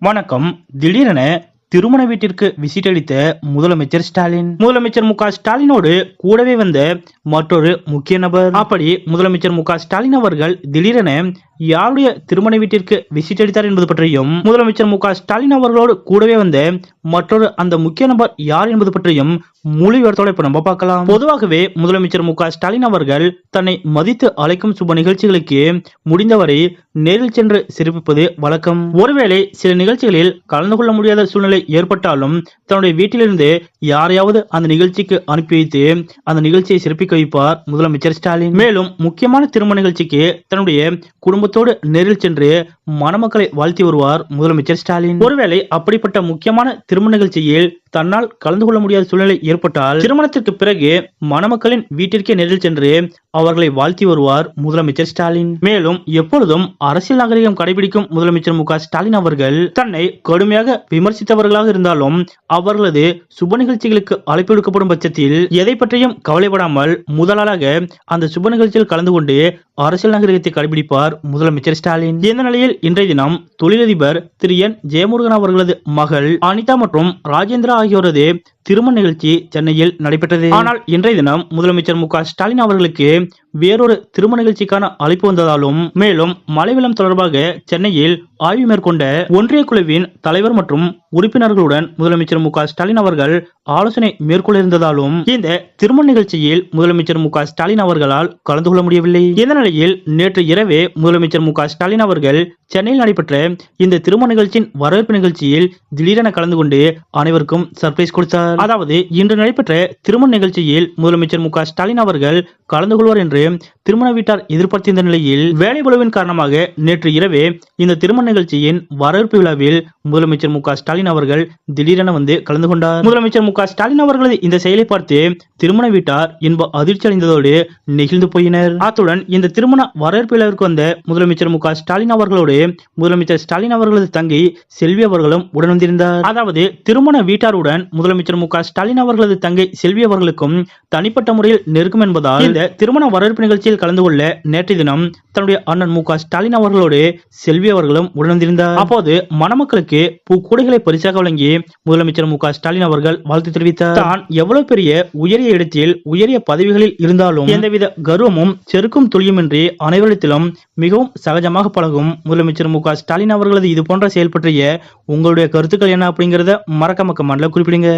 வணக்கம். திடீரென திருமண வீட்டிற்கு விசிட் அளித்த முதலமைச்சர் ஸ்டாலின். முதலமைச்சர் மு ஸ்டாலினோடு கூடவே வந்த மற்றொரு முக்கிய நபர். அப்படி முதலமைச்சர் மு ஸ்டாலின் அவர்கள் திடீரென யாருடைய திருமண வீட்டிற்கு விசிட் அடித்தார் என்பது பற்றியும் முதலமைச்சர் மு ஸ்டாலின் அவர்களோடு கூடவே வந்த மற்றொரு அந்த முக்கிய நபர் யார் என்பது பற்றியும் மொழி விவரத்தோட இப்ப நம்ம பார்க்கலாம். பொதுவாகவே முதலமைச்சர் மு ஸ்டாலின் அவர்கள் தன்னை மதித்து அழைக்கும் சுப நிகழ்ச்சிகளுக்கு முடிந்தவரை நேரில் சென்று சிறப்பிப்பது வழக்கம். ஒருவேளை சில நிகழ்ச்சிகளில் கலந்து கொள்ள முடியாத சூழ்நிலை ஏற்பட்டாலும் தன்னுடைய வீட்டிலிருந்து யாரையாவது அந்த நிகழ்ச்சிக்கு அனுப்பி வைத்து அந்த நிகழ்ச்சியை சிறப்பிக்க வைப்பார் முதலமைச்சர் ஸ்டாலின். மேலும் முக்கியமான திருமண நிகழ்ச்சிக்கு தன்னுடைய குடும்ப குடும்பத்தோடு நேரில் சென்று மணமக்களை வாழ்த்தி வருவார் முதலமைச்சர் ஸ்டாலின். ஒருவேளை அப்படிப்பட்ட முக்கியமான திருமண நிகழ்ச்சியில் தன்னால் கலந்து கொள்ள முடியாத சூழ்நிலை ஏற்பட்டால் திருமணத்திற்கு பிறகு மணமக்களின் வீட்டிற்கே நேரில் சென்று அவர்களை வாழ்த்தி வருவார் முதலமைச்சர் ஸ்டாலின். மேலும் எப்பொழுதும் அரசியல் நாகரிகம் கடைபிடிக்கும் முதலமைச்சர் மு ஸ்டாலின் அவர்கள் தன்னை கடுமையாக விமர்சித்தவர்களாக இருந்தாலும் அவர்களது சுப நிகழ்ச்சிகளுக்கு அழைப்பு விடுக்கப்படும் பட்சத்தில் எதை பற்றியும் கவலைப்படாமல் முதலாளாக அந்த சுப நிகழ்ச்சியில் கலந்து கொண்டு அரசியல் நாகரிகத்தை கடைபிடிப்பார் முதலமைச்சர் ஸ்டாலின். இந்த நிலையில் இன்றைய தினம் தொழிலதிபர் திரு என் ஜெயமுருகன் அவர்களது மகள் அனிதா மற்றும் ராஜேந்திரா ஆகியோரது திருமண நிகழ்ச்சி சென்னையில் நடைபெற்றது. ஆனால் இன்றைய தினம் முதலமைச்சர் மு ஸ்டாலின் அவர்களுக்கு வேறொரு திருமண நிகழ்ச்சிக்கான அழைப்பு வந்ததாலும் மேலும் மழை வெள்ளம் தொடர்பாக சென்னையில் ஆய்வு மேற்கொண்ட ஒன்றிய குழுவின் தலைவர் மற்றும் உறுப்பினர்களுடன் முதலமைச்சர் மு ஸ்டாலின் அவர்கள் ஆலோசனை மேற்கொள்ள இருந்ததாலும் இந்த திருமண நிகழ்ச்சியில் முதலமைச்சர் மு ஸ்டாலின் அவர்களால் கலந்து கொள்ள முடியவில்லை. இந்த நிலையில் நேற்று இரவே முதலமைச்சர் மு ஸ்டாலின் அவர்கள் சென்னையில் நடைபெற்ற இந்த திருமண நிகழ்ச்சியின் வரவேற்பு நிகழ்ச்சியில் திடீரென கலந்து கொண்டு அனைவருக்கும் சர்ப்ரைஸ் கொடுத்தார். அதாவது இன்று நடைபெற்ற திருமண நிகழ்ச்சியில் முதலமைச்சர் மு ஸ்டாலின் அவர்கள் கலந்து கொள்வார் என்று திருமண வீட்டார் எதிர்பார்த்திருந்த நிலையில் வேலைபுலவின் காரணமாக நேற்று இரவே இந்த திருமண நிகழ்ச்சியின் வரவேற்பு விழாவில் முதலமைச்சர் மு ஸ்டாலின் அவர்கள் திடீரென வந்து கலந்து கொண்டார். முதலமைச்சர் மு ஸ்டாலின் அவர்களது இந்த செயலை பார்த்து திருமண வீட்டார் இன்ப அதிர்ச்சி அடைந்ததோடு நெகிழ்ந்து போயினர். அத்துடன் இந்த திருமண வரவேற்பு விழாவிற்கு வந்த முதலமைச்சர் மு ஸ்டாலின் அவர்களோடு முதலமைச்சர் ஸ்டாலின் அவர்களது தங்கை செல்வி அவர்களும் உடன் வந்திருந்தார். அதாவது திருமண வீட்டாருடன் முதலமைச்சர் மு க ஸ்டாலின் அவர்களது தங்கை செல்வி அவர்களுக்கும் தனிப்பட்ட முறையில் நெருக்கும் என்பதால் இந்த திருமண வரவேற்பு நிகழ்ச்சியில் கலந்து கொள்ள நேற்றைய தினம் தன்னுடைய அண்ணன் மு ஸ்டாலின் அவர்களோடு செல்வி அவர்களும் உடனிருந்தார். அப்போது மணமக்களுக்கு பூக்கூடைகளை பரிசாக வழங்கி முதலமைச்சர் மு ஸ்டாலின் அவர்கள் வாழ்த்து தெரிவித்தார். தான் எவ்வளவு பெரிய உயரிய இடத்தில் உயரிய பதவிகளில் இருந்தாலும் எந்தவித கர்வமும் செருக்கும் துளியுமின்றி அனைவரிடத்திலும் மிகவும் சகஜமாக பழகும் முதலமைச்சர் மு ஸ்டாலின் அவர்களது இது போன்ற செயல் பற்றிய உங்களுடைய கருத்துக்கள் என்ன அப்படிங்கறத மறக்காம கமெண்ட்ல குறிப்பிடுங்க.